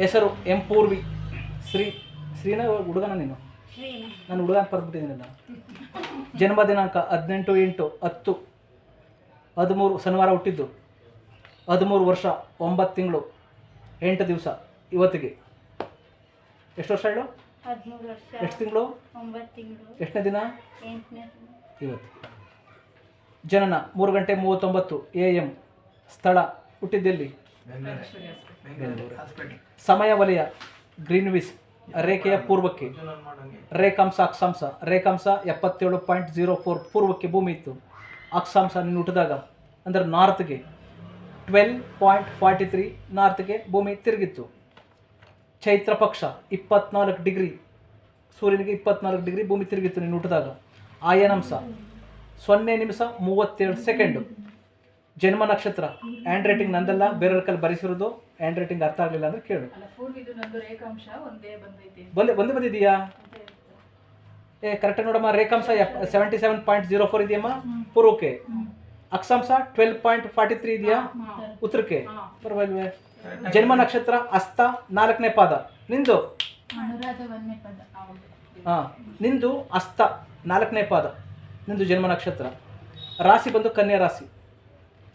ಹೆಸರು ಎಂ ಪೂರ್ವಿ ಶ್ರೀ ಶ್ರೀನ ಹುಡುಗನ ನೀನು? ನಾನು ಹುಡುಗನ ಪರ್ಬಿಟ್ಟಿದ್ದೀನಿ ನಾನು ಜನ್ಮ ದಿನಾಂಕ ಹದಿನೆಂಟು ಎಂಟು ಹತ್ತು. ಹದಿಮೂರು ಶನಿವಾರ ಹುಟ್ಟಿದ್ದು. ಹದಿಮೂರು ವರ್ಷ ಒಂಬತ್ತು ತಿಂಗಳು. ಎಂಟು ದಿವಸ ಇವತ್ತಿಗೆ. ಎಷ್ಟು ವರ್ಷ ಹೇಳು? ಎಷ್ಟು ತಿಂಗಳು? ಎಷ್ಟನೇ ದಿನ? ಇವತ್ತು. ಜನನ ಮೂರು ಗಂಟೆ ಮೂವತ್ತೊಂಬತ್ತು ಎ ಎಂ ಸ್ಥಳ ಹುಟ್ಟಿದ್ದೆಲ್ಲಿ? ಬೆಂಗಳೂರು. ಸಮಯ ವಲಯ ಗ್ರೀನ್ವಿಸ್ ರೇಖೆಯ ಪೂರ್ವಕ್ಕೆ. ರೇಖಾಂಶ ಅಕ್ಷಾಂಶ ರೇಖಾಂಶ ಎಪ್ಪತ್ತೇಳು ಪಾಯಿಂಟ್ ಜೀರೋ ಫೋರ್ ಪೂರ್ವಕ್ಕೆ ಭೂಮಿ ಇತ್ತು. ಅಕ್ಷಾಂಶ ನೀನು ಹುಟ್ಟಿದಾಗ ಅಂದರೆ ನಾರ್ತ್ಗೆ ಟ್ವೆಲ್ ಪಾಯಿಂಟ್ ಫಾರ್ಟಿ ತ್ರೀ ನಾರ್ತ್ಗೆ ಭೂಮಿ ತಿರುಗಿತ್ತು. ಚೈತ್ರ ಪಕ್ಷ ಇಪ್ಪತ್ನಾಲ್ಕು ಡಿಗ್ರಿ ಸೂರ್ಯನಿಗೆ ಇಪ್ಪತ್ನಾಲ್ಕು ಡಿಗ್ರಿ ಭೂಮಿ ತಿರುಗಿತ್ತು ನೀನು ಹುಟ್ಟಿದಾಗ ಆಯನಾಂಶ ಸೊನ್ನೆ ನಿಮಿಷ ಮೂವತ್ತೇಳು ಸೆಕೆಂಡು. ಜನ್ಮ ನಕ್ಷತ್ರ ಹ್ಯಾಂಡ್ ರೈಟಿಂಗ್ ನಂದಲ್ಲ ಬೇರೆಯವ್ರ ಕಲ್ಲಿ ಬರೆಸಿರೋದು. ಹ್ಯಾಂಡ್ ರೈಟಿಂಗ್ ಅರ್ಥ ಆಗಲಿಲ್ಲ ಅಂದ್ರೆ ಕೇಳು. ಒಂದೇ ಬಂದು ಬಂದಿದೆಯಾ ಏ ಕರೆಕ್ಟ್ ನೋಡಮ್ಮ ರೇಖಾಂಶ seventy seven point zero four ಇದೆಯಮ್ಮ? ಪೂರ್ವಕ್ಕೆ. ಅಕ್ಷಾಂಶ ಟ್ವೆಲ್ ಪಾಯಿಂಟ್ ಫಾರ್ಟಿ ತ್ರೀ ಇದೆಯಾ? ಉತ್ತರಕ್ಕೆ. ಪರವಾಗಿಲ್ವೇ. ಜನ್ಮ ನಕ್ಷತ್ರ ಅಸ್ತ ನಾಲ್ಕನೇ ಪಾದ. ನಿಂದು? ಹಾಂ. ನಿಂದು ಅಸ್ತ ನಾಲ್ಕನೇ ಪಾದ. ನಿಂದು ಜನ್ಮ ನಕ್ಷತ್ರ. ರಾಶಿ ಬಂದು ಕನ್ಯಾ ರಾಶಿ.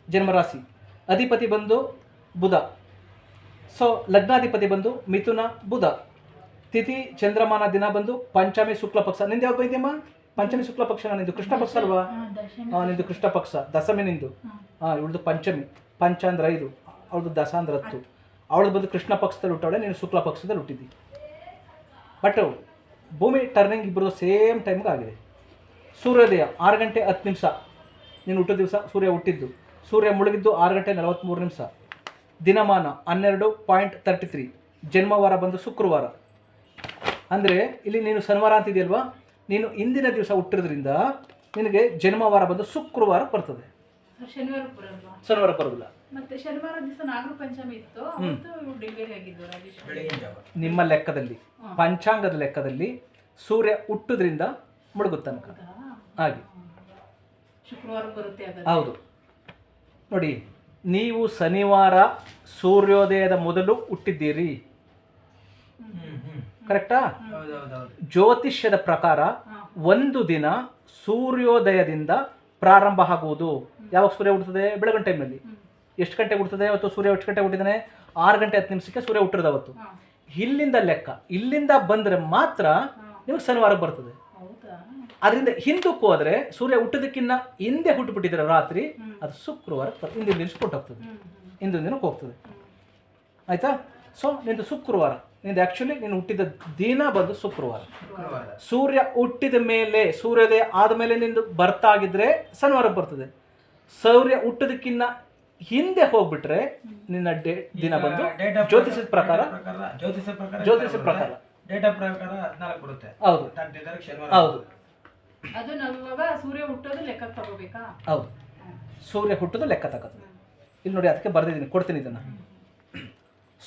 ಜನ್ಮ ರಾಶಿ. ಅಧಿಪತಿ ಬಂದು ಬುಧ. ಸೊ ಲಗ್ನಾಧಿಪತಿ ಬಂದು ಮಿಥುನ ಬುಧ. ತಿಥಿ ಚಂದ್ರಮಾನ ದಿನ ಬಂದು ಪಂಚಮಿ ಶುಕ್ಲ ಪಕ್ಷ. ನಿಂದು ಯಾವ್ದು ಬೈದ್ಯಮ್ಮ? ಪಂಚಮಿ ಶುಕ್ಲ ಪಕ್ಷ ನಿಂದು ಕೃಷ್ಣ ಪಕ್ಷ ಅಲ್ವಾ? ಹಾಂ ನಿಂದು ಕೃಷ್ಣ ಪಕ್ಷ. ದಶಮಿ ನಿಂದು. ಹಾಂ. ಇವಳದು ಪಂಚಮಿ. ಪಂಚ ಅಂದ್ರೆ ಐದು. ಅವಳದು ದಶ ಅಂದ್ರೆ ಹತ್ತು ಅವಳದು ಬಂದು ಕೃಷ್ಣ ಪಕ್ಷದಲ್ಲಿ ಹುಟ್ಟವಳೆ ನೀನು ಶುಕ್ಲ ಪಕ್ಷದಲ್ಲಿ ಹುಟ್ಟಿದ್ದಿ ಬಟ್ ಭೂಮಿ ಟರ್ನಿಂಗ್ ಇಬ್ಬರು ಸೇಮ್ ಟೈಮ್ಗೆ ಆಗಿದೆ. ಸೂರ್ಯೋದಯ ಆರು ಗಂಟೆ ಹತ್ತು ನಿಮಿಷ. ನೀನು ಹುಟ್ಟೋ ದಿವಸ ಸೂರ್ಯ ಹುಟ್ಟಿದ್ದು. ಸೂರ್ಯ ಮುಳುಗಿದ್ದು ಆರು ಗಂಟೆ ನಲವತ್ತ್ಮೂರು ನಿಮಿಷ. ದಿನಮಾನ ಹನ್ನೆರಡು ಪಾಯಿಂಟ್ ತರ್ಟಿ ತ್ರೀ ಜನ್ಮವಾರ ಬಂದು ಶುಕ್ರವಾರ. ಅಂದರೆ ಇಲ್ಲಿ ನೀನು ಶನಿವಾರ ಅಂತಿದೆಯಲ್ವಾ? ನೀನು ಇಂದಿನ ದಿವಸ ಹುಟ್ಟಿರೋದ್ರಿಂದ ನಿನಗೆ ಜನ್ಮವಾರ ಬಂದು ಶುಕ್ರವಾರ ಬರ್ತದೆ. ಶನಿವಾರ ಶನಿವಾರ ಬರೋದಿಲ್ಲ. ಮತ್ತೆ ಶನಿವಾರ ದಿವಸ ನಾಗರ ಪಂಚಮಿ ಇತ್ತು ನಿಮ್ಮ ಲೆಕ್ಕದಲ್ಲಿ ಪಂಚಾಂಗದ ಲೆಕ್ಕದಲ್ಲಿ ಸೂರ್ಯ ಹುಟ್ಟುದ್ರಿಂದ ಮುಳುಗು ತನಕ? ಹಾಗೆ. ಶುಕ್ರವಾರ ಬರುತ್ತೆ ಹೌದು. ನೋಡಿ ನೀವು ಶನಿವಾರ ಸೂರ್ಯೋದಯದ ಮೊದಲು ಹುಟ್ಟಿದ್ದೀರಿ. ಕರೆಕ್ಟಾ? ಜ್ಯೋತಿಷ್ಯದ ಪ್ರಕಾರ ಒಂದು ದಿನ ಸೂರ್ಯೋದಯದಿಂದ ಪ್ರಾರಂಭ ಆಗುವುದು. ಯಾವಾಗ ಸೂರ್ಯ ಹುಟ್ಟುತ್ತದೆ? ಬೆಳಗಿನ ಟೈಮಲ್ಲಿ ಎಷ್ಟು ಗಂಟೆ ಹುಡ್ತದೆ ಅವತ್ತು? ಸೂರ್ಯ ಎಷ್ಟು ಗಂಟೆ ಹುಟ್ಟಿದಾನೆ ಆರು ಗಂಟೆ ಹತ್ತು ನಿಮಿಷಕ್ಕೆ ಸೂರ್ಯ ಹುಟ್ಟಿರೋದು ಅವತ್ತು. ಇಲ್ಲಿಂದ ಲೆಕ್ಕ ಇಲ್ಲಿಂದ ಬಂದರೆ ಮಾತ್ರ ನಿಮಗೆ ಶನಿವಾರ ಬರ್ತದೆ. ಅದರಿಂದ ಹಿಂದಕ್ಕೆ ಹೋದ್ರೆ ಸೂರ್ಯ ಹುಟ್ಟೋದಕ್ಕಿಂತ ಹಿಂದೆ ಹುಟ್ಟುಬಿಟ್ಟಿದ್ರೆ ರಾತ್ರಿ ಅದು ಶುಕ್ರವಾರ. ಹಿಂದಿನ ದಿನ ಹ್ಮ್ ಹಿಂದಿನ ದಿನಕ್ಕೆ ಹೋಗ್ತದೆ. ಆಯ್ತಾ? ಸೊ ನಿಂದು ಶುಕ್ರವಾರ. ನಿಂದು ಆ್ಯಕ್ಚುಲಿ ನೀನು ಹುಟ್ಟಿದ ದಿನ ಬಂದು ಶುಕ್ರವಾರ. ಸೂರ್ಯ ಹುಟ್ಟಿದ ಮೇಲೆ ಸೂರ್ಯೋದಯ ಆದಮೇಲೆ ನಿಂದು ಬರ್ತಾಗಿದ್ರೆ ಶನಿವಾರ ಬರ್ತದೆ. ಸೂರ್ಯ ಹುಟ್ಟೋದಕ್ಕಿಂತ ಹಿಂದೆ ಹೋಗ್ಬಿಟ್ರೆ ನಿನ್ನ ಡೇ ದಿನ ಬಂದು ಜ್ಯೋತಿಷದ ಪ್ರಕಾರ ಜ್ಯೋತಿಷ ಪ್ರಕಾರ ಜ್ಯೋತಿಷ ಪ್ರಕಾರ ಡೇಟಾ ಪ್ರಕಾರ. ಹದಿನಾಲ್ಕು ಬರುತ್ತೆ. ಹೌದು. ಹೌದು. ಅದು ನಲ್ವಾಗ ಸೂರ್ಯ ಹುಟ್ಟೋದು ಲೆಕ್ಕಕ್ಕೆ ತಗೋಬೇಕಾ? ಹೌದು. ಸೂರ್ಯ ಹುಟ್ಟೋದು ಲೆಕ್ಕ ತಗೋದು. ಇಲ್ಲಿ ನೋಡಿ ಅದಕ್ಕೆ ಬರೆದಿದ್ದೀನಿ, ಕೊಡ್ತೀನಿ ಇದನ್ನು.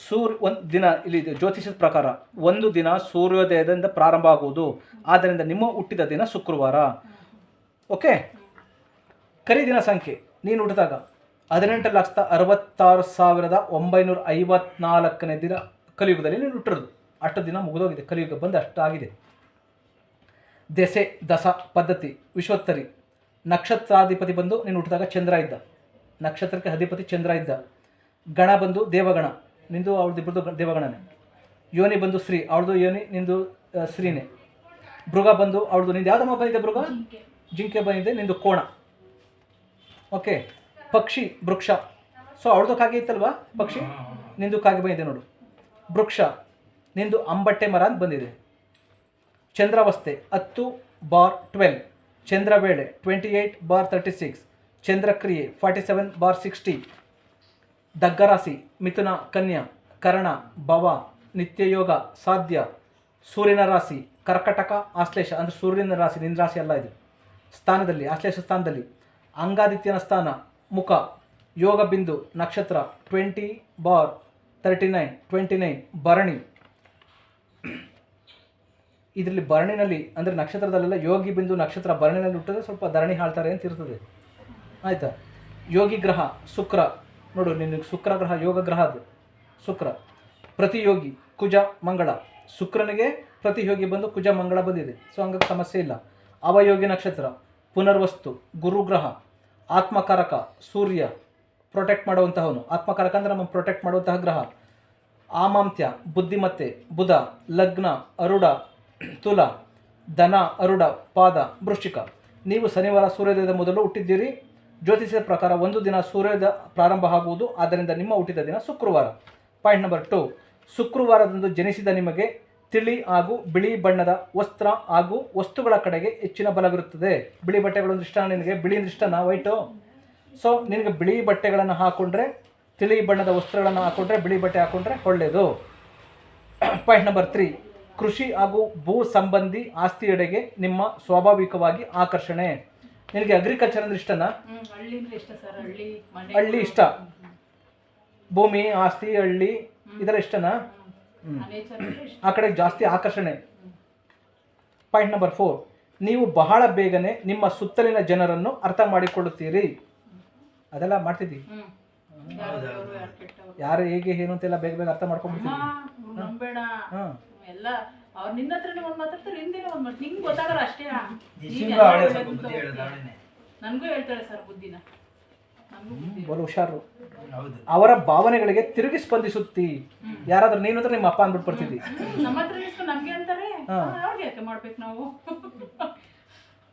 ಸೂರ್ಯ ಒಂದು ದಿನ, ಇಲ್ಲಿ ಜ್ಯೋತಿಷದ ಪ್ರಕಾರ ಒಂದು ದಿನ ಸೂರ್ಯೋದಯದಿಂದ ಪ್ರಾರಂಭ ಆಗುವುದು. ಆದ್ದರಿಂದ ನಿಮ್ಮ ಹುಟ್ಟಿದ ದಿನ ಶುಕ್ರವಾರ. ಓಕೆ? ಕರಿ ದಿನ ಸಂಖ್ಯೆ. ನೀನು ಹುಟ್ಟಿದಾಗ ಹದಿನೆಂಟು ಲಕ್ಷದ ಅರವತ್ತಾರು ಸಾವಿರದ ಒಂಬೈನೂರ ಐವತ್ನಾಲ್ಕನೇ ದಿನ ಕಲಿಯುಗದಲ್ಲಿ ನೀನು ಹುಟ್ಟಿರೋದು. ಅಷ್ಟು ದಿನ ಮುಗಿದೋಗಿದೆ. ಕಲಿಯುಗ ಬಂದು ಅಷ್ಟಾಗಿದೆ. ದೆಸೆ ದಸ ಪದ್ಧತಿ ವಿಶ್ವತ್ತರಿ. ನಕ್ಷತ್ರಾಧಿಪತಿ ಬಂದು ನೀನು ಹುಟ್ಟಿದಾಗ ಚಂದ್ರ ಇದ್ದ. ನಕ್ಷತ್ರಕ್ಕೆ ಅಧಿಪತಿ ಚಂದ್ರ ಇದ್ದ. ಗಣ ಬಂದು ದೇವಗಣ ನಿಂದು ಅವಳದು ಇಬ್ಬರದು ದೇವಗಣನೇ. ಯೋನಿ ಬಂದು ಶ್ರೀ ಅವಳದು ಯೋನಿ ನಿಂದು ಸ್ತ್ರೀನೇ. ಶ್ರೀನೇ ಮೃಗ ಬಂದು ಅವಳದು ನಿಂದು ಯಾವ್ದಮ್ಮ ಬಂದಿದೆ ಮೃಗ ಜಿಂಕೆ. ಬಂದಿದೆ ನಿಂದು ಕೋಣ. ಓಕೆ ಪಕ್ಷಿ ವೃಕ್ಷ. ಸೊ ಅವಳದು ಕಾಗೆ ಇತ್ತಲ್ವಾ ಪಕ್ಷಿ? ನಿಂದು ಕಾಗೆ ಬಂದಿದೆ ನೋಡು. ವೃಕ್ಷ ನಿಂದು ಅಂಬಟ್ಟೆ ಮರ ಅಂತ ಬಂದಿದೆ. ಚಂದ್ರಾವಸ್ಥೆ ಹತ್ತು bar twelve, ಚಂದ್ರವೇಳೆ twenty eight bar thirty six, ಚಂದ್ರಕ್ರಿಯೆ forty seven bar sixty, ದಗ್ಗರಾಶಿ ಮಿಥುನ ಕನ್ಯಾ, ಕರ್ಣ ಭವ, ನಿತ್ಯಯೋಗ ಸಾಧ್ಯ, ಸೂರ್ಯನ ರಾಶಿ ಕರ್ಕಟಕ, ಆಶ್ಲೇಷ ಅಂದರೆ ಸೂರ್ಯನ ರಾಶಿ, ನಿನ್ನ ರಾಶಿ ಅಲ್ಲ ಇದು. ಸ್ಥಾನದಲ್ಲಿ, ಆಶ್ಲೇಷ ಸ್ಥಾನದಲ್ಲಿ, ಅಂಗಾದಿತ್ಯನ ಸ್ಥಾನ, ಮುಖ, ಯೋಗ ಬಿಂದು ನಕ್ಷತ್ರ, twenty bar thirty nine, twenty nine Bharani. ಇದರಲ್ಲಿ ಭರಣಿನಲ್ಲಿ, ಅಂದರೆ ನಕ್ಷತ್ರದಲ್ಲೆಲ್ಲ ಯೋಗಿ ಬಿಂದು ನಕ್ಷತ್ರ ಭರಣಿನಲ್ಲಿ ಹುಟ್ಟಿದ್ರೆ ಸ್ವಲ್ಪ ಧರಣಿ ಹಾಳ್ತಾರೆ ಅಂತ ಇರ್ತದೆ. ಆಯಿತಾ? ಯೋಗಿ ಗ್ರಹ, ಶುಕ್ರ. ನೋಡು, ನಿನ್ನ ಶುಕ್ರ ಗ್ರಹ, ಯೋಗ ಗ್ರಹ ಅದು. ಶುಕ್ರ. ಪ್ರತಿಯೋಗಿ ಕುಜ, ಮಂಗಳ. ಶುಕ್ರನಿಗೆ ಪ್ರತಿಯೋಗಿ ಬಂದು ಕುಜ, ಮಂಗಳ ಬಂದಿದೆ. ಸೊ ಹಂಗಾಗಿ ಸಮಸ್ಯೆ ಇಲ್ಲ. ಅವಯೋಗಿ ನಕ್ಷತ್ರ, ಪುನರ್ವಸ್ತು ಗುರುಗ್ರಹ ಆತ್ಮಕಾರಕ, ಸೂರ್ಯ. ಪ್ರೊಟೆಕ್ಟ್ ಮಾಡುವಂತಹವನು. ಆತ್ಮಕಾರಕ ಅಂದರೆ ನಮ್ಮ ಪ್ರೊಟೆಕ್ಟ್ ಮಾಡುವಂತಹ ಗ್ರಹ. ಆಮಾಂತ್ಯ, ಬುದ್ಧಿಮತ್ತೆ, ಬುಧ, ಲಗ್ನ ಅರುಡ ತುಲ, ಧನ, ಅರುಡ, ಪಾದ, ವೃಶ್ಚಿಕ. ನೀವು ಶನಿವಾರ ಸೂರ್ಯೋದಯದ ಮೊದಲು ಹುಟ್ಟಿದ್ದೀರಿ. ಜ್ಯೋತಿಷ್ಯದ ಪ್ರಕಾರ ಒಂದು ದಿನ ಸೂರ್ಯೋದಯ ಪ್ರಾರಂಭ ಆಗುವುದು. ಆದ್ದರಿಂದ ನಿಮ್ಮ ಹುಟ್ಟಿದ ದಿನ ಶುಕ್ರವಾರ. ಪಾಯಿಂಟ್ ನಂಬರ್ ಟು ಶುಕ್ರವಾರದಂದು ಜನಿಸಿದ ನಿಮಗೆ ತಿಳಿ ಹಾಗೂ ಬಿಳಿ ಬಣ್ಣದ ವಸ್ತ್ರ ಹಾಗೂ ವಸ್ತುಗಳ ಕಡೆಗೆ ಹೆಚ್ಚಿನ ಬಲವಿರುತ್ತದೆ. ಬಿಳಿ ಬಟ್ಟೆಗಳು ಅಂದ್ರೆ ಇಷ್ಟ ನಿನಗೆ? ಬಿಳಿ ಇಷ್ಟನಾ? ವೈಟು ಸೊ ನಿನಗೆ ಬಿಳಿ ಬಟ್ಟೆಗಳನ್ನು ಹಾಕೊಂಡ್ರೆ, ತಿಳಿ ಬಣ್ಣದ ವಸ್ತ್ರಗಳನ್ನು ಹಾಕೊಂಡ್ರೆ, ಬಿಳಿ ಬಟ್ಟೆ ಹಾಕೊಂಡ್ರೆ ಒಳ್ಳೆಯದು. ಪಾಯಿಂಟ್ ನಂಬರ್ ತ್ರೀ ಕೃಷಿ ಹಾಗೂ ಭೂ ಸಂಬಂಧಿ ಆಸ್ತಿಯೆಡೆಗೆ ನಿಮ್ಮ ಸ್ವಾಭಾವಿಕವಾಗಿ ಆಕರ್ಷಣೆ. ನಿನಗೆ ಅಗ್ರಿಕಲ್ಚರ್ ಅಂದ್ರೆ ಇಷ್ಟನಾ? ಹಳ್ಳಿ ಇಷ್ಟ ಸರ್ ಹಳ್ಳಿ ಮನೆ ಹಳ್ಳಿ ಇಷ್ಟ. ಭೂಮಿ ಆಸ್ತಿ ಹಳ್ಳಿ ಇದರ ಇಷ್ಟನಾ? ಆ ಕಡೆ ಜಾಸ್ತಿ ಆಕರ್ಷಣೆ. ಪಾಯಿಂಟ್ ನಂಬರ್ ಫೋರ್ ನೀವು ಬಹಳ ಬೇಗನೆ ನಿಮ್ಮ ಸುತ್ತಲಿನ ಜನರನ್ನು ಅರ್ಥ ಮಾಡಿಕೊಳ್ಳುತ್ತೀರಿ. ಅದೆಲ್ಲ ಮಾಡ್ತಿದ್ದಿ? ಹ್ಮ್. ಯಾರು ದೇವ್ರು, ಯಾರು ಕೆಟ್ಟವ್ರು. ಯಾರು ಹೇಗೆ ಏನು ಅಂತೆಲ್ಲ ಬೇಗ ಬೇಗ ಅರ್ಥ ಮಾಡ್ಕೊಂಡ್ಬಿಡ್ತೀವಿ ಎಲ್ಲ ಅವ್ರು ನಿನ್ನ ಹತ್ರನೇ ಒಂದ್ ಮಾತಾಡ್ತಾರೆ ಹಿಂದಿನ ಒಂದು ಮಾತು. ನಿಂಗೆ ಗೊತ್ತಾಗಲ್ಲ ಅಷ್ಟೇ. ನನಗೂ ಹೇಳ್ತಾಳೆ ಸರ್ ಬುದ್ಧಿನ. ಬಲು ಹುಷಾರು. ಅವರ ಭಾವನೆಗಳಿಗೆ ತಿರುಗಿ ಸ್ಪಂದಿಸುತ್ತಿ. ಯಾರಾದ್ರೂ ನೀನು ಅಂದ್ರೆ ನಿಮ್ಮ ಅಪ್ಪ ಅಂದ್ಬಿಟ್ಟು ಬರ್ತಿದ್ದಿ. ನಮ್ಮ ಹತ್ರ ನಿಲ್ಸ್ಕೊಂಡು ನಮ್ಗೆ ಅಂತಾರೆ. ಹಾ. ಅವ್ರಿಗೆ ಯಾಕೆ ಮಾಡ್ಬೇಕು ನಾವು?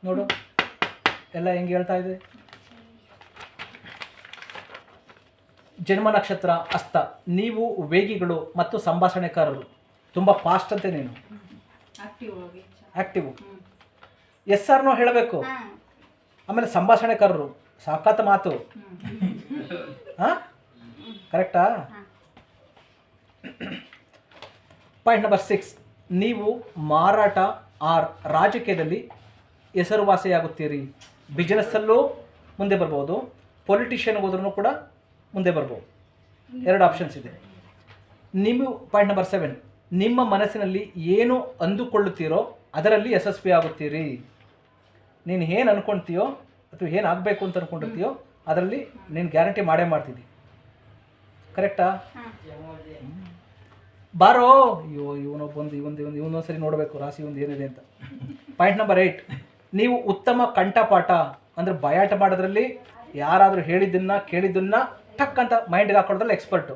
ನೋಡು ಎಲ್ಲ ಹೆಂಗೆ ಹೇಳ್ತಾ ಇದೆ? ಜನ್ಮ ನಕ್ಷತ್ರ ಅಸ್ತ. ನೀವು ವೇಗಿಗಳು ಮತ್ತು ಸಂಭಾಷಣೆಕಾರರು. ತುಂಬ ಫಾಸ್ಟ್ ಅಂತೆ ನೀನು. ಆಕ್ಟಿವ್ ಆಗಿ ಆಕ್ಟಿವ್ ನೋ ಎಸ್ ಆರ್ನೋ ಹೇಳಬೇಕು? ಆಮೇಲೆ ಸಂಭಾಷಣೆಕಾರರು ಸಾಕಾತ ಮಾತು. ಹಾಂ? ಕರೆಕ್ಟಾ ಪಾಯಿಂಟ್ ನಂಬರ್ ಸಿಕ್ಸ್ ನೀವು ಮಾರಾಟ ಆರ್ ರಾಜಕೀಯದಲ್ಲಿ ಹೆಸರುವಾಸಿಯಾಗುತ್ತೀರಿ. ಬಿಸ್ನೆಸ್ಸಲ್ಲೂ ಮುಂದೆ ಬರ್ಬೋದು. ಪೊಲಿಟಿಷಿಯನ್ ಹೋದ್ರೂ ಕೂಡ ಮುಂದೆ ಬರ್ಬೋದು. ಎರಡು ಆಪ್ಷನ್ಸ್ ಇದೆ. ನೀವು ಪಾಯಿಂಟ್ ನಂಬರ್ ಸೆವೆನ್ ನಿಮ್ಮ ಮನಸ್ಸಿನಲ್ಲಿ ಏನು ಅಂದುಕೊಳ್ಳುತ್ತೀರೋ ಅದರಲ್ಲಿ ಯಶಸ್ವಿ ಆಗುತ್ತೀರಿ. ನೀನು ಏನು ಅಂದ್ಕೊಳ್ತೀಯೋ ಅಥವಾ ಏನು ಆಗಬೇಕು ಅಂತ ಅಂದ್ಕೊಂಡಿರ್ತೀಯೋ ಅದರಲ್ಲಿ ನೀನು ಗ್ಯಾರಂಟಿ ಮಾಡೇ ಮಾಡ್ತಿದ್ದಿ. ಕರೆಕ್ಟಾ? ಬಾರೋ. ಅಯ್ಯೋ ಇವ್ನು ಒಂದು ಇವೊಂದು ಇವನು ಇವನೊಂದು ಸರಿ ನೋಡಬೇಕು ರಾಶಿ ಒಂದು ಏನಿದೆ ಅಂತ. ಪಾಯಿಂಟ್ ನಂಬರ್ ಏಯ್ಟ್ ನೀವು ಉತ್ತಮ ಕಂಠಪಾಠ ಅಂದರೆ ಬಯಾಟ ಮಾಡೋದ್ರಲ್ಲಿ ಯಾರಾದರೂ ಹೇಳಿದ್ದನ್ನು ಕೇಳಿದ್ದನ್ನು ಟಕ್ ಅಂತ ಮೈಂಡ್ಗೆ ಹಾಕೊಳ್ಳೋದ್ರಲ್ಲಿ ಎಕ್ಸ್ಪರ್ಟು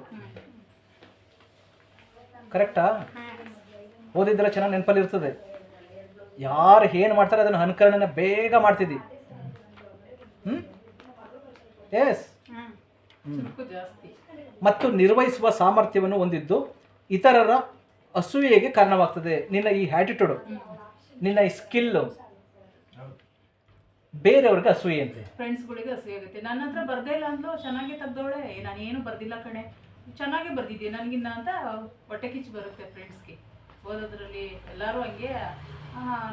ಕರೆಕ್ಟಾ? ಓದಿದ್ರೆ ಚೆನ್ನಾಗಿ ನೆನಪಲ್ಲಿ ಇರ್ತದೆ ಯಾರು ಏನು ಮಾಡ್ತಾರೆ ಅದನ್ನು ಅನುಕರಣೆನ ಬೇಗ ಮಾಡ್ತಿದ್ದಿ ಎಸ್ ಮತ್ತು ನಿರ್ವಹಿಸುವ ಸಾಮರ್ಥ್ಯವನ್ನು ಹೊಂದಿದ್ದು ಇತರರ ಅಸೂಯೆಗೆ ಕಾರಣವಾಗ್ತದೆ. ನಿನ್ನ ಈ ಆ್ಯಟಿಟ್ಯೂಡು ನಿನ್ನ ಈ ಸ್ಕಿಲ್ಲು ಬೇರೆಯವ್ರಿಗೆ ಅಸೂಯೆ ಅಂತೆ ಫ್ರೆಂಡ್ಸ್ಗಳಿಗೆ ಅಸೂಯೆ ಆಗುತ್ತೆ ನನ್ನ ಹತ್ರ ಬರ್ದೇ ಇಲ್ಲ ಅಂದ್ಲು, ಚೆನ್ನಾಗಿ ತೆಗ್ದವಳೆ. ನಾನೇನು ಬರ್ದಿಲ್ಲ ಕಣೆ. ಚೆನ್ನಾಗಿ ಬರ್ದಿದ್ದೆ ನನಗಿನ್ನ ಅಂತ ಹೊಟ್ಟೆ ಕಿಚ್ಚು ಬರುತ್ತೆ ಫ್ರೆಂಡ್ಸ್ಗೆ ಓದೋದ್ರಲ್ಲಿ ಎಲ್ಲರೂ ಹಂಗೆ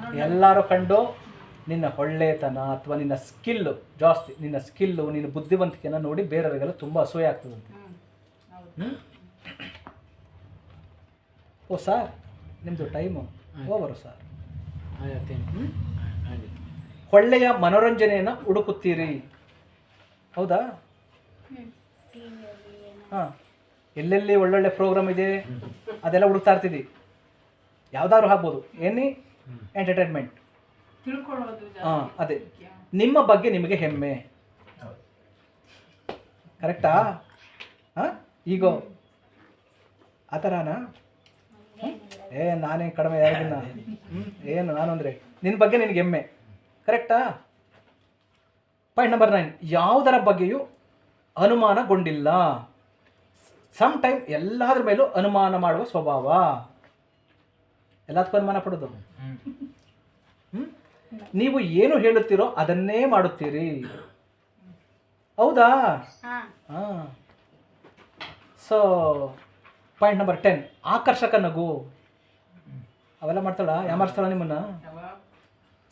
ನೋಡಿ ಎಲ್ಲರೂ ಕಂಡು ನಿನ್ನ ಒಳ್ಳೆತನ ಅಥವಾ ನಿನ್ನ ಸ್ಕಿಲ್ಲು ಜಾಸ್ತಿ ನಿನ್ನ ಸ್ಕಿಲ್ಲು ನಿನ್ನ ಬುದ್ಧಿವಂತಿಕೆನ ನೋಡಿ ಬೇರೆಯವರಿಗೆಲ್ಲ ತುಂಬ ಅಸೂಯೆ ಆಗ್ತದಂತೆ. ಓ ಸರ್ ನಿಮ್ಮದು ಟೈಮು ಓವರು ಸರ್. ಹ್ಮ್? ಒಳ್ಳೆಯ ಮನೋರಂಜನೆಯನ್ನು ಹುಡುಕುತ್ತೀರಿ. ಹೌದಾ? ಹಾಂ. ಎಲ್ಲೆಲ್ಲಿ ಒಳ್ಳೊಳ್ಳೆ ಪ್ರೋಗ್ರಾಮ್ ಇದೆ ಅದೆಲ್ಲ ಹುಡುಕ್ತಾ ಇರ್ತಿದ್ದಿ ಯಾವ್ದಾದ್ರು ಹಾಕ್ಬೋದು. ಎನಿ ಎಂಟರ್ಟೈನ್ಮೆಂಟ್ ಹಾಂ ಅದೇ. ನಿಮ್ಮ ಬಗ್ಗೆ ನಿಮಗೆ ಹೆಮ್ಮೆ. ಕರೆಕ್ಟಾ? ಹಾಂ ಈಗೋ. ಆ ಥರನಾ ಏ ನಾನೇ ಕಡಿಮೆ ಯಾರಿಗಿನ್ನ? ಏನು ನಾನು ಅಂದರೆ ನಿನ್ನ ಬಗ್ಗೆ ನಿನಗೆ ಹೆಮ್ಮೆ. ಕರೆಕ್ಟಾ? ಪಾಯಿಂಟ್ ನಂಬರ್ ನೈನ್ ಯಾವುದರ ಬಗ್ಗೆಯೂ ಅನುಮಾನಗೊಂಡಿಲ್ಲ. ಸಮ್ ಟೈಮ್ ಎಲ್ಲಾದ್ರ ಮೇಲೂ ಅನುಮಾನ ಮಾಡುವ ಸ್ವಭಾವ. ಎಲ್ಲದಕ್ಕೂ ಅನುಮಾನ ಪಡೋದು? ನೀವು ಏನು ಹೇಳುತ್ತೀರೋ ಅದನ್ನೇ ಮಾಡುತ್ತೀರಿ. ಹೌದಾ? ಹಾಂ. ಹಾಂ. ಸೊ ಪಾಯಿಂಟ್ ನಂಬರ್ ಟೆನ್ ಆಕರ್ಷಕ ನಗು. ಅವೆಲ್ಲ ಮಾಡ್ತಾಳ? ಯಾಮಾರಿಸ್ತಾಳ ನಿಮ್ಮನ್ನ?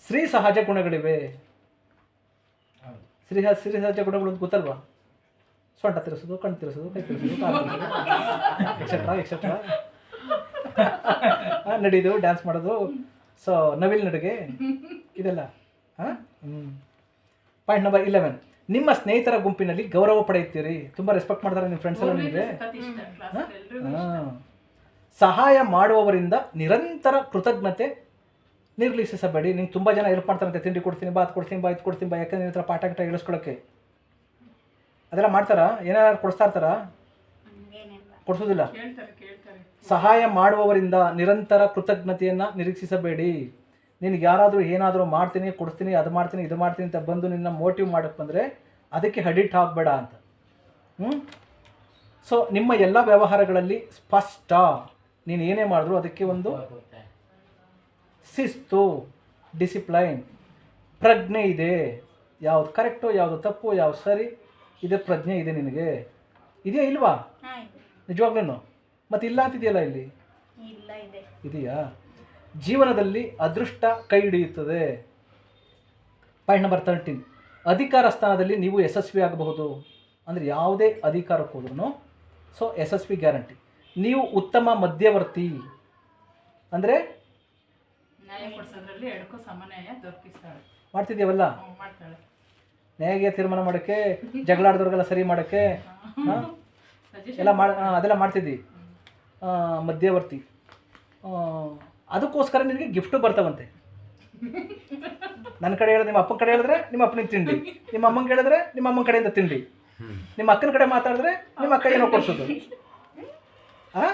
ಶ್ರೀ ಸ್ತ್ರೀ ಸಹಜ ಗುಣಗಳಿವೆ ಶ್ರೀ ಸ್ತ್ರೀ ಸ್ತ್ರೀ ಸಹಜ ಗುಣಗಳು ಅಂತ ಗೊತ್ತಲ್ವಾ? ಸೊಂಟ ತಿರ್ಸೋದು ಕಣ್ಣು ತಿರ್ಸೋದು ಕೈ ತಿರ್ಸೋದು ಕಾಲು ಎಕ್ಸೆಟ್ರಾ ಎಕ್ಸೆಟ್ರಾ ನಡೀದು ಡ್ಯಾನ್ಸ್ ಮಾಡೋದು. ಸೊ ನವಿಲ್ ನಡುಗೆ ಇದೆಲ್ಲ ಹಾಂ ಹ್ಞೂ ಪಾಯಿಂಟ್ ನಂಬರ್ ಇಲೆವೆನ್ ನಿಮ್ಮ ಸ್ನೇಹಿತರ ಗುಂಪಿನಲ್ಲಿ ಗೌರವ ಪಡೆಯುತ್ತೀರಿ. ತುಂಬ ರೆಸ್ಪೆಕ್ಟ್ ಮಾಡ್ತಾರೆ ನಿಮ್ಮ ಫ್ರೆಂಡ್ಸ್ ಎಲ್ಲ ನಿಮಗೆ. ಸಹಾಯ ಮಾಡುವವರಿಂದ ನಿರಂತರ ಕೃತಜ್ಞತೆ ನಿರ್ಲಕ್ಷಿಸಬೇಡಿ. ನಿಂಗೆ ತುಂಬ ಜನ ಹೆಲ್ಪ್ ಮಾಡ್ತಾರಂತೆ. ತಿಂಡಿ ಕೊಡ್ತೀನಿ ಬಾತ್ ಕೊಡ್ತೀನಿ ಬಾ ಇದು ಕೊಡ್ತೀನಿ ಬಾ ಯಾಕಂದ್ರೆ ನಿನ್ನ ಹತ್ರ ಪಾಠ ಗಿಟ ಹೇಳಿಸ್ಕೊಳ್ಳೋಕ್ಕೆ ಅದೆಲ್ಲ ಮಾಡ್ತಾರಾ? ಏನಾರು ಕೊಡಿಸ್ತಾ ಇರ್ತಾರಾ? ಕೊಡಿಸೋದಿಲ್ಲ. ಸಹಾಯ ಮಾಡುವವರಿಂದ ನಿರಂತರ ಕೃತಜ್ಞತೆಯನ್ನು ನಿರೀಕ್ಷಿಸಬೇಡಿ. ನಿನಗೆ ಯಾರಾದರೂ ಏನಾದರೂ ಮಾಡ್ತೀನಿ ಕೊಡ್ತೀನಿ ಅದು ಮಾಡ್ತೀನಿ ಇದು ಮಾಡ್ತೀನಿ ಅಂತ ಬಂದು ನಿನ್ನ ಮೋಟಿವ್ ಮಾಡಕ್ಕೆ ಬಂದರೆ ಅದಕ್ಕೆ ಹಡಿಟ್ ಆಗಬೇಡ ಅಂತ. ಹ್ಞೂ ಸೊ ನಿಮ್ಮ ಎಲ್ಲ ವ್ಯವಹಾರಗಳಲ್ಲಿ ಸ್ಪಷ್ಟ. ನೀನು ಏನೇ ಮಾಡಿದ್ರು ಅದಕ್ಕೆ ಒಂದು ಶಿಸ್ತು ಡಿಸಿಪ್ಲೈನ್ ಪ್ರಜ್ಞೆ ಇದೆ. ಯಾವುದು ಕರೆಕ್ಟು ಯಾವುದು ತಪ್ಪು ಯಾವುದು ಸರಿ ಇದೆ ಪ್ರಜ್ಞೆ ಇದೆ ನಿನಗೆ. ಇದೆಯಾ ಇಲ್ವಾ? ನಿಜವಾಗ್ಲೇನು ಇದೆ. ನಿಜವಾಗ್ಲೂ ಮತ್ತೆ ಇಲ್ಲ ಅಂತಿದೆಯಲ್ಲ ಇಲ್ಲಿ? ಇಲ್ಲ ಇದೆ. ಇದೆಯಾ? ಜೀವನದಲ್ಲಿ ಅದೃಷ್ಟ ಕೈ ಹಿಡಿಯುತ್ತದೆ. ಪಾಯಿಂಟ್ ನಂಬರ್ ತರ್ಟೀನ್ ಅಧಿಕಾರ ಸ್ಥಾನದಲ್ಲಿ ನೀವು ಯಶಸ್ವಿ ಆಗಬಹುದು. ಅಂದರೆ ಯಾವುದೇ ಅಧಿಕಾರಕ್ಕೆ ಹೋದ್ರೂ ಸೊ ಯಶಸ್ವಿ ಗ್ಯಾರಂಟಿ ನೀವು ಉತ್ತಮ ಮಧ್ಯವರ್ತಿ. ಅಂದರೆ? ಮಾಡ್ತಿದ್ದೀವಲ್ಲ? ನ್ಯಾಯ ತೀರ್ಮಾನ ಮಾಡೋಕ್ಕೆ ಜಗಳ ಆಡಿದವ್ರಿಗೆಲ್ಲ ಸರಿ ಮಾಡೋಕ್ಕೆ ಎಲ್ಲ ಮಾಡಿ ಅದೆಲ್ಲ ಮಾಡ್ತಿದ್ವಿ ಮಧ್ಯವರ್ತಿ. ಅದಕ್ಕೋಸ್ಕರ ನಿನಗೆ ಗಿಫ್ಟು ಬರ್ತಾವಂತೆ. ನನ್ನ ಕಡೆ ಹೇಳಿದ್ರೆ ನಿಮ್ಮ ಅಪ್ಪನ ಕಡೆ ಹೇಳಿದ್ರೆ ನಿಮ್ಮ ಅಪ್ಪನಿಗೆ ತಿಂಡಿ ನಿಮ್ಮ ಅಮ್ಮಂಗೆ ಹೇಳಿದ್ರೆ ನಿಮ್ಮ ಅಮ್ಮನ ಕಡೆಯಿಂದ ತಿಂಡಿ ನಿಮ್ಮ ಅಕ್ಕನ ಕಡೆ ಮಾತಾಡಿದ್ರೆ ನಿಮ್ಮ ಅಕ್ಕ ಏನೋ ಕೊಡ್ಸೋದು. ಆ?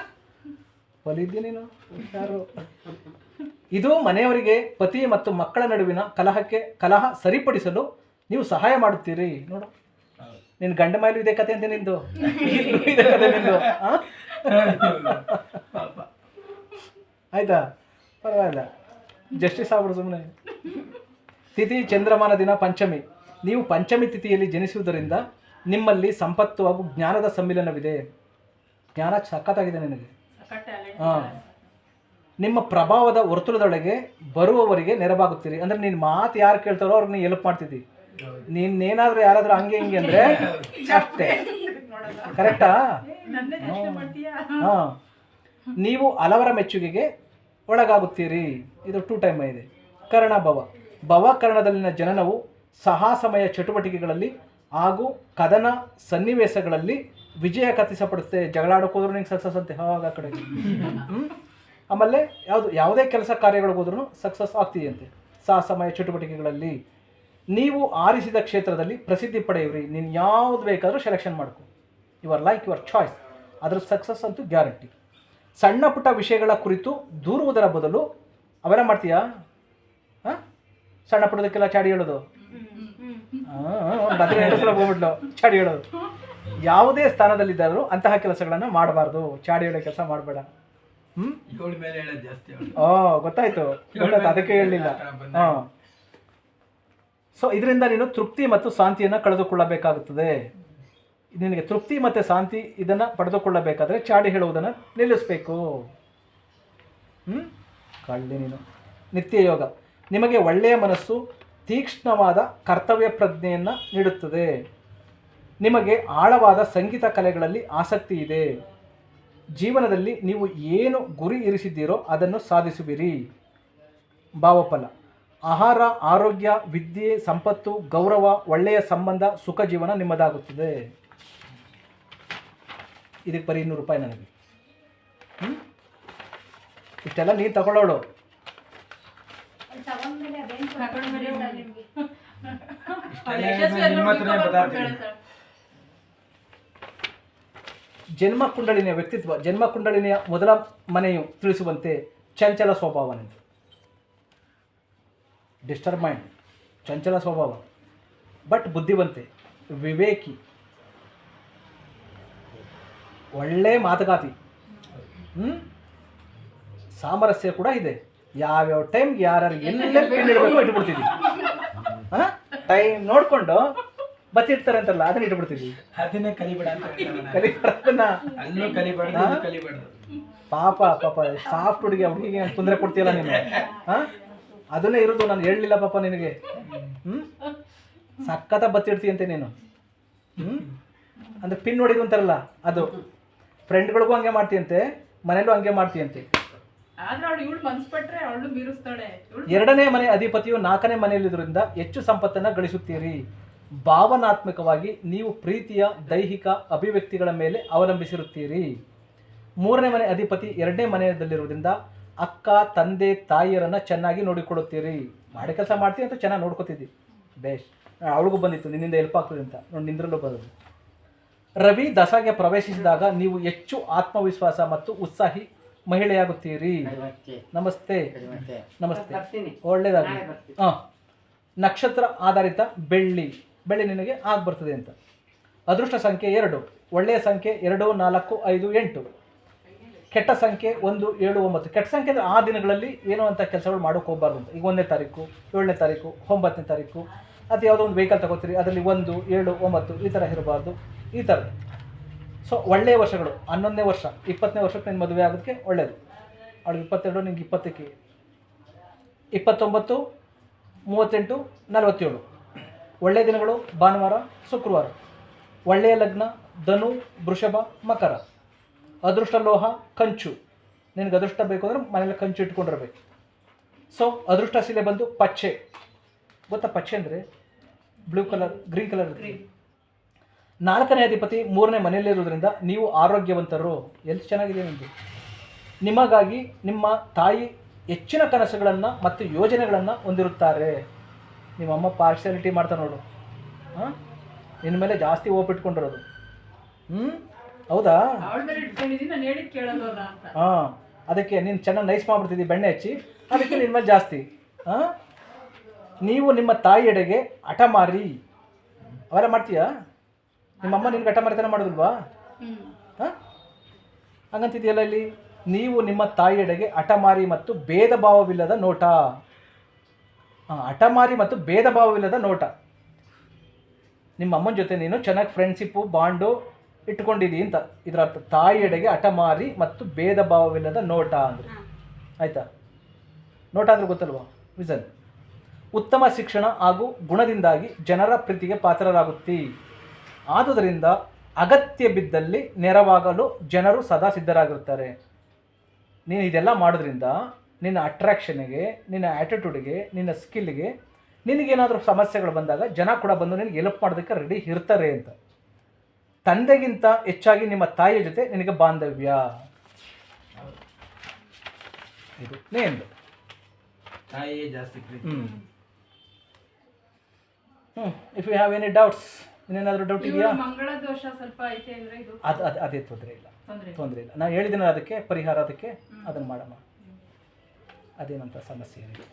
ಹೊಲಿದ್ದಿ ನೀನು? ಯಾರು ಇದು ಮನೆಯವರಿಗೆ ಪತಿ ಮತ್ತು ಮಕ್ಕಳ ನಡುವಿನ ಕಲಹಕ್ಕೆ ಕಲಹ ಸರಿಪಡಿಸಲು ನೀವು ಸಹಾಯ ಮಾಡುತ್ತೀರಿ. ನೋಡು. ನಿನ್ನ ಗಂಡ ಮೈಲು ಇದೆ ಕತೆ ಅಂತ ನಿಂದು. ಇದೆ ಕತೆ ನಿಂದು? ಆಯ್ತಾ? ಪರವಾಗಿಲ್ಲ. ಜಸ್ಟಿಸ್ ಆಗ್ಬಿಡು ಸುಮ್ಮನೆ ತಿಥಿ ಚಂದ್ರಮಾನ ದಿನ ಪಂಚಮಿ. ನೀವು ಪಂಚಮಿ ತಿಥಿಯಲ್ಲಿ ಜನಿಸುವುದರಿಂದ ನಿಮ್ಮಲ್ಲಿ ಸಂಪತ್ತು ಹಾಗೂ ಜ್ಞಾನದ ಸಮ್ಮಿಲನವಿದೆ. ಜ್ಞಾನ ಸಖತ್ತಾಗಿದೆ ನಿನಗೆ. ಹಾಂ ನಿಮ್ಮ ಪ್ರಭಾವದ ವರ್ತುಲದೊಳಗೆ ಬರುವವರಿಗೆ ನೆರವಾಗುತ್ತೀರಿ. ಅಂದರೆ ನಿನ್ನ ಮಾತು ಯಾರು ಕೇಳ್ತಾರೋ ಅವ್ರಿಗೆ ನೀನು ಎಲ್ಪ್ ಮಾಡ್ತಿದ್ದಿ. ನೀನೇನಾದ್ರೂ ಯಾರಾದ್ರೂ ಹಂಗೆ ಹಿಂಗೆ ಅಂದ್ರೆ ಅಷ್ಟೇ. ಕರೆಕ್ಟಾ ಹಾ. ನೀವು ಹಲವರ ಮೆಚ್ಚುಗೆಗೆ ಒಳಗಾಗುತ್ತೀರಿ. ಇದು ಟೂ ಟೈಮ್ ಇದೆ. ಕರ್ಣ ಭವ. ಕರ್ಣದಲ್ಲಿನ ಜನನವು ಸಾಹಸಮಯ ಚಟುವಟಿಕೆಗಳಲ್ಲಿ ಹಾಗೂ ಕದನ ಸನ್ನಿವೇಶಗಳಲ್ಲಿ ವಿಜಯ ಕಥಿಸಪಡುತ್ತೆ ಜಗಳಾಡೋಕೆ ಹೋದ್ರು ನಿಂಗೆ ಸಕ್ಸಸ್ ಅಂತೆ. ಹಾಗ ಆ ಕಡೆ ಹ್ಮ್? ಆಮೇಲೆ ಯಾವುದು ಯಾವುದೇ ಕೆಲಸ ಕಾರ್ಯಗಳಿಗೆ ಹೋದ್ರೂ ಸಕ್ಸಸ್ ಆಗ್ತೀಯಂತೆ. ಸಾಹಸಮಯ ಚಟುವಟಿಕೆಗಳಲ್ಲಿ ನೀವು ಆರಿಸಿದ ಕ್ಷೇತ್ರದಲ್ಲಿ ಪ್ರಸಿದ್ಧಿ ಪಡೆಯಿರಿ ನೀನು ಯಾವ್ದು ಬೇಕಾದರೂ ಸೆಲೆಕ್ಷನ್ ಮಾಡ್ಕೊ. ಯುವರ್ ಲೈಕ್ ಯುವರ್ ಚಾಯ್ಸ್ ಅದರ ಸಕ್ಸಸ್ ಅಂತೂ ಗ್ಯಾರಂಟಿ ಸಣ್ಣ ಪುಟ್ಟ ವಿಷಯಗಳ ಕುರಿತು ದೂರುವುದರ ಬದಲು ಅವೆಲ್ಲ ಮಾಡ್ತೀಯಾ? ಹಾಂ? ಸಣ್ಣ ಪುಟ್ಟದಕ್ಕೆಲ್ಲ ಚಾಡಿ ಹೇಳೋದು? ಬದ್ರೆ ಹೆಸರು ಹೋಗ್ಬಿಡ್ಲು ಚಾಡಿ ಹೇಳೋದು. ಯಾವುದೇ ಸ್ಥಾನದಲ್ಲಿದ್ದಾದರೂ ಅಂತಹ ಕೆಲಸಗಳನ್ನು ಮಾಡಬಾರ್ದು. ಚಾಡಿ ಹೇಳೋ ಕೆಲಸ ಮಾಡಬೇಡ. ಹ್ಞೂ ಓ ಗೊತ್ತಾಯ್ತು. ಗೊತ್ತಾಯ್ತು. ಅದಕ್ಕೆ ಹೇಳಲಿಲ್ಲ ಹಾಂ. ಸೊ ಇದರಿಂದ ನೀನು ತೃಪ್ತಿ ಮತ್ತು ಶಾಂತಿಯನ್ನು ಕಳೆದುಕೊಳ್ಳಬೇಕಾಗುತ್ತದೆ. ನಿನಗೆ ತೃಪ್ತಿ ಮತ್ತು ಶಾಂತಿ ಇದನ್ನು ಪಡೆದುಕೊಳ್ಳಬೇಕಾದ್ರೆ ಚಾಡಿ ಹೇಳುವುದನ್ನು ನಿಲ್ಲಿಸಬೇಕು. ಹ್ಞೂ ಕಳ್ಳಿ ನೀನು. ನಿತ್ಯ ಯೋಗ. ನಿಮಗೆ ಒಳ್ಳೆಯ ಮನಸ್ಸು ತೀಕ್ಷ್ಣವಾದ ಕರ್ತವ್ಯ ಪ್ರಜ್ಞೆಯನ್ನು ನೀಡುತ್ತದೆ. ನಿಮಗೆ ಆಳವಾದ ಸಂಗೀತ ಕಲೆಗಳಲ್ಲಿ ಆಸಕ್ತಿ ಇದೆ. ಜೀವನದಲ್ಲಿ ನೀವು ಏನು ಗುರಿ ಇರಿಸಿದ್ದೀರೋ ಅದನ್ನು ಸಾಧಿಸುವಿರಿ. ಭಾವಫಲ ಆಹಾರ ಆರೋಗ್ಯ ವಿದ್ಯೆ ಸಂಪತ್ತು ಗೌರವ ಒಳ್ಳೆಯ ಸಂಬಂಧ ಸುಖ ಜೀವನ ನಿಮ್ಮದಾಗುತ್ತದೆ. ಇದಕ್ಕೆ ಬರೀ ಇನ್ನೂರು ರೂಪಾಯಿ ನನಗೆ. ಹ್ಮ್? ಇಷ್ಟೆಲ್ಲ ನೀನು ತಗೊಳ್ಳೋಳು. ಜನ್ಮ ಕುಂಡಳಿನಿಯ ವ್ಯಕ್ತಿತ್ವ ಜನ್ಮ ಕುಂಡಳಿನಿಯ ಮೊದಲ ಮನೆಯು ತಿಳಿಸುವಂತೆ ಚಂಚಲ ಸ್ವಭಾವನೆಂದು ಡಿಸ್ಟರ್ಬ್ ಮೈಂಡ್ ಚಂಚಲ ಸ್ವಭಾವ ಬಟ್ ಬುದ್ಧಿವಂತೆ ವಿವೇಕಿ. ಒಳ್ಳೆ ಮಾತುಕಾತಿ ಹ್ಞೂ ಸಾಮರಸ್ಯ ಕೂಡ ಇದೆ. ಯಾವ್ಯಾವ ಟೈಮ್ ಯಾರು ಎಲ್ಲೇ ಪಿನ್ ಇಡಬೇಕು ಇಟ್ಬಿಡ್ತಿದ್ವಿ ಹಾಂ? ಟೈಮ್ ನೋಡಿಕೊಂಡು ಬತ್ತಿರ್ತಾರೆ ಅಂತಲ್ಲ ಅದನ್ನ ಇಟ್ಬಿಡ್ತೀವಿ. ಅದನ್ನೇ ಕಲಿಬೇಡ ಅಲ್ಲೂ ಕಲಿಬಾರ್ದು ಹಾ? ಪಾಪ ಪಾಪ ಸಾಫ್ಟ್ ಹುಡುಗಿ ಹುಡುಗಿಗೆ ತೊಂದರೆ ಕೊಡ್ತೀಯಲ್ಲ ನೀನು? ಹಾ? ಅದನ್ನೇ ಇರೋದು ನಾನು ಹೇಳಲಿಲ್ಲ ಪಾಪ ನಿನಗೆ. ಹ್ಞೂ ಬತ್ತಿಡ್ತಿ ಬತ್ತಿಡ್ತೀಯಂತೆ ನೀನು. ಹ್ಞೂ ಅಂದ್ರೆ ಪಿನ್ ನೋಡಿದ್ದು ಅಂತಾರಲ್ಲ ಅದು. ಫ್ರೆಂಡ್ಗಳಿಗೂ ಹಂಗೆ ಮಾಡ್ತೀಯಂತೆ ಮನೇಲೂ ಹಂಗೆ ಮಾಡ್ತೀಯಂತೆ. ಎರಡನೇ ಮನೆ ಅಧಿಪತಿಯು ನಾಲ್ಕನೇ ಮನೆಯಲ್ಲಿದ್ದರಿಂದ ಹೆಚ್ಚು ಸಂಪತ್ತನ್ನು ಗಳಿಸುತ್ತೀರಿ. ಭಾವನಾತ್ಮಕವಾಗಿ ನೀವು ಪ್ರೀತಿಯ ದೈಹಿಕ ಅಭಿವ್ಯಕ್ತಿಗಳ ಮೇಲೆ ಅವಲಂಬಿಸಿರುತ್ತೀರಿ. ಮೂರನೇ ಮನೆ ಅಧಿಪತಿ ಎರಡನೇ ಮನೆಯಲ್ಲಿರುವುದರಿಂದ ಅಕ್ಕ ತಂದೆ ತಾಯಿಯರನ್ನು ಚೆನ್ನಾಗಿ ನೋಡಿಕೊಳ್ಳುತ್ತೀರಿ. ಮಾಡಿ ಕೆಲಸ ಮಾಡ್ತೀವಿ ಅಂತ ಚೆನ್ನಾಗಿ ನೋಡ್ಕೊತಿದ್ದಿ. ಬೇಷ್. ಅವಳಿಗೂ ಬಂದಿತ್ತು ನಿನ್ನಿಂದ ಹೆಲ್ಪ್ ಆಗ್ತದೆ ಅಂತ. ನೋಡಿ ನಿಂದ್ರಲ್ಲೂ ಬರೋದು ರವಿ ದಸಾಗೆ ಪ್ರವೇಶಿಸಿದಾಗ ನೀವು ಹೆಚ್ಚು ಆತ್ಮವಿಶ್ವಾಸ ಮತ್ತು ಉತ್ಸಾಹಿ ಮಹಿಳೆಯಾಗುತ್ತೀರಿ. ನಮಸ್ತೆ. ನಮಸ್ತೆ. ಒಳ್ಳೇದಾಗಲಿ. ಹಾಂ. ನಕ್ಷತ್ರ ಆಧಾರಿತ ಬೆಳ್ಳಿ. ಬೆಳ್ಳಿ ನಿನಗೆ ಆಗ ಬರ್ತದೆ ಅಂತ. ಅದೃಷ್ಟ ಸಂಖ್ಯೆ ಎರಡು. ಒಳ್ಳೆಯ ಸಂಖ್ಯೆ ಎರಡು ನಾಲ್ಕು ಐದು ಎಂಟು. ಕೆಟ್ಟ ಸಂಖ್ಯೆ ಒಂದು, ಏಳು, ಒಂಬತ್ತು. ಕೆಟ್ಟ ಸಂಖ್ಯೆ ಅಂದರೆ ಆ ದಿನಗಳಲ್ಲಿ ಏನೋ ಅಂತ ಕೆಲಸಗಳು ಮಾಡೋಕೆ ಹೋಗ್ಬಾರ್ದು ಅಂತ. ಈಗ ಒಂದನೇ ತಾರೀಕು, ಏಳನೇ ತಾರೀಕು, ಒಂಬತ್ತನೇ ತಾರೀಕು. ಅದು ಯಾವುದೋ ಒಂದು ವೆಹಿಕಲ್ ತಗೋತೀರಿ, ಅದರಲ್ಲಿ ಒಂದು, ಏಳು, ಒಂಬತ್ತು, ಈ ಥರ ಇರಬಾರ್ದು. ಈ ಥರ ಸೊ ಒಳ್ಳೆಯ ವರ್ಷಗಳು, ಹನ್ನೊಂದನೇ ವರ್ಷ, ಇಪ್ಪತ್ತನೇ ವರ್ಷಕ್ಕೆ ನಿನ್ನ ಮದುವೆ ಆಗೋದಕ್ಕೆ ಒಳ್ಳೆಯದು ಅವಳಿಗೆ ಇಪ್ಪತ್ತೆರಡು, ನಿಂಗೆ ಇಪ್ಪತ್ತಕ್ಕೆ. ಇಪ್ಪತ್ತೊಂಬತ್ತು, ಮೂವತ್ತೆಂಟು, ನಲವತ್ತೇಳು. ಒಳ್ಳೆಯ ದಿನಗಳು, ಭಾನುವಾರ, ಶುಕ್ರವಾರ. ಒಳ್ಳೆಯ ಲಗ್ನ, ಧನು, ವೃಷಭ, ಮಕರ. ಅದೃಷ್ಟ ಲೋಹ ಕಂಚು. ನಿನಗೆ ಅದೃಷ್ಟ ಬೇಕು ಅಂದರೆ ಮನೇಲಿ ಕಂಚು ಇಟ್ಕೊಂಡಿರ್ಬೇಕು. ಸೊ ಅದೃಷ್ಟ ಶಿಲೆ ಬಂದು ಪಚ್ಚೆ. ಗೊತ್ತಾ ಪಚ್ಚೆ ಅಂದರೆ ಬ್ಲೂ ಕಲರ್ ಗ್ರೀನ್ ಕಲರ್ ನಾಲ್ಕನೇ ಅಧಿಪತಿ ಮೂರನೇ ಮನೆಯಲ್ಲಿರೋದ್ರಿಂದ ನೀವು ಆರೋಗ್ಯವಂತರು. ಎಲ್ಲಿ ಚೆನ್ನಾಗಿದೆ ನಿಮ್ಮದು ನಿಮಗಾಗಿ ನಿಮ್ಮ ತಾಯಿ ಹೆಚ್ಚಿನ ಕನಸುಗಳನ್ನು ಮತ್ತು ಯೋಜನೆಗಳನ್ನು ಹೊಂದಿರುತ್ತಾರೆ. ನಿಮ್ಮ ಅಮ್ಮ ಪಾರ್ಶಾಲಿಟಿ ಮಾಡ್ತಾ ನೋಡು. ಹಾಂ? ನಿನ್ನ ಮೇಲೆ ಜಾಸ್ತಿ ಓಪಿಟ್ಕೊಂಡಿರೋದು ಹ್ಞೂ ಹೌದಾ? ಅವಳ ಮೇಲೆ ಇಟ್ಕೊಂಡಿದ್ದೀನಿ ನಾನು ಹೇಳಿದ್ ಕೇಳಲ್ವಲ್ಲ ಅಂತ. ಹಾಂ ಅದಕ್ಕೆ ನೀನು ಚೆನ್ನಾಗಿ ನೈಸ್ ಮಾಡ್ಬಿಡ್ತಿದ್ದಿ ಬೆಣ್ಣೆ ಹಚ್ಚಿ. ಅದಕ್ಕೆ ನಿನ್ ಮೇಲೆ ಜಾಸ್ತಿ. ಹಾಂ? ನೀವು ನಿಮ್ಮ ತಾಯಿಯೆಡೆಗೆ ಹಠ ಮಾರಿ. ಅವೆಲ್ಲ ಮಾಡ್ತೀಯಾ? ನಿಮ್ಮಮ್ಮ ನಿನ್ಗೆ ಹಠ ಮಾರಿತನ ಮಾಡೋದಿಲ್ವಾ? ಹಾಂ? ಹಂಗಂತಿದೆಯಲ್ಲ ಇಲ್ಲಿ? ನೀವು ನಿಮ್ಮ ತಾಯಿಯೆಡೆಗೆ ಹಠಮಾರಿ ಮತ್ತು ಭೇದ ಭಾವವಿಲ್ಲದ ನೋಟ. ಹಾಂ ಹಠಮಾರಿ ಮತ್ತು ಭೇದ ಭಾವವಿಲ್ಲದ ನೋಟ. ನಿಮ್ಮ ಅಮ್ಮನ ಜೊತೆ ನೀನು ಚೆನ್ನಾಗಿ ಫ್ರೆಂಡ್ಶಿಪ್ಪು ಬಾಂಡು ಇಟ್ಕೊಂಡಿದ್ದೀ ಅಂತ. ಇದರ ಅರ್ಥ ತಾಯಿಯೆಡೆಗೆ ಹಠಮಾರಿ ಮತ್ತು ಭೇದ ಭಾವವಿಲ್ಲದ ನೋಟ ಅಂದರೆ. ಆಯಿತಾ? ನೋಟ ಅಂದ್ರೆ ಗೊತ್ತಲ್ವಾ? ವಿಸನ್ ಉತ್ತಮ ಶಿಕ್ಷಣ ಹಾಗೂ ಗುಣದಿಂದಾಗಿ ಜನರ ಪ್ರೀತಿಗೆ ಪಾತ್ರರಾಗುತ್ತಿ. ಆದುದರಿಂದ ಅಗತ್ಯ ಬಿದ್ದಲ್ಲಿ ನೆರವಾಗಲು ಜನರು ಸದಾ ಸಿದ್ಧರಾಗಿರುತ್ತಾರೆ. ನೀನು ಇದೆಲ್ಲ ಮಾಡೋದ್ರಿಂದ ನಿನ್ನ ಅಟ್ರಾಕ್ಷನ್ಗೆ ನಿನ್ನ ಆ್ಯಟಿಟ್ಯೂಡ್ಗೆ ನಿನ್ನ ಸ್ಕಿಲ್ಗೆ ನಿನಗೇನಾದರೂ ಸಮಸ್ಯೆಗಳು ಬಂದಾಗ ಜನ ಕೂಡ ಬಂದು ನಿನಗೆ ಎಲ್ಪ್ ಮಾಡೋದಕ್ಕೆ ರೆಡಿ ಇರ್ತಾರೆ ಅಂತ. ತಂದೆಗಿಂತ ಹೆಚ್ಚಾಗಿ ನಿಮ್ಮ ತಾಯಿಯ ಜೊತೆ ನಿನಗೆ ಬಾಂಧವ್ಯ. ಇದು ನೇಂದು ತಾಯಿಯೇ ಜಾಸ್ತಿ ಹ್ಞೂ ಹ್ಞೂ if you have any doubts ಇನ್ನೇನಾದರೂ ಡೌಟ್ ಇದೆಯಾ? ಮಂಗಳ ದೋಷ ಸ್ವಲ್ಪ ಐತೆ ಅಂದ್ರೆ ಇದು ಅದು ಅದು ಅದೇ ತೊಂದರೆ ಇಲ್ಲ. ತೊಂದ್ರೆ ತೊಂದರೆ ಇಲ್ಲ. ನಾನು ಹೇಳಿದ್ದೀನಿ ಅದಕ್ಕೆ ಪರಿಹಾರ ಅದಕ್ಕೆ ಅದನ್ನು ಮಾಡಮ್ಮ. ಅದೇನಂತ ಸಮಸ್ಯೆ ಏನಿಲ್ಲ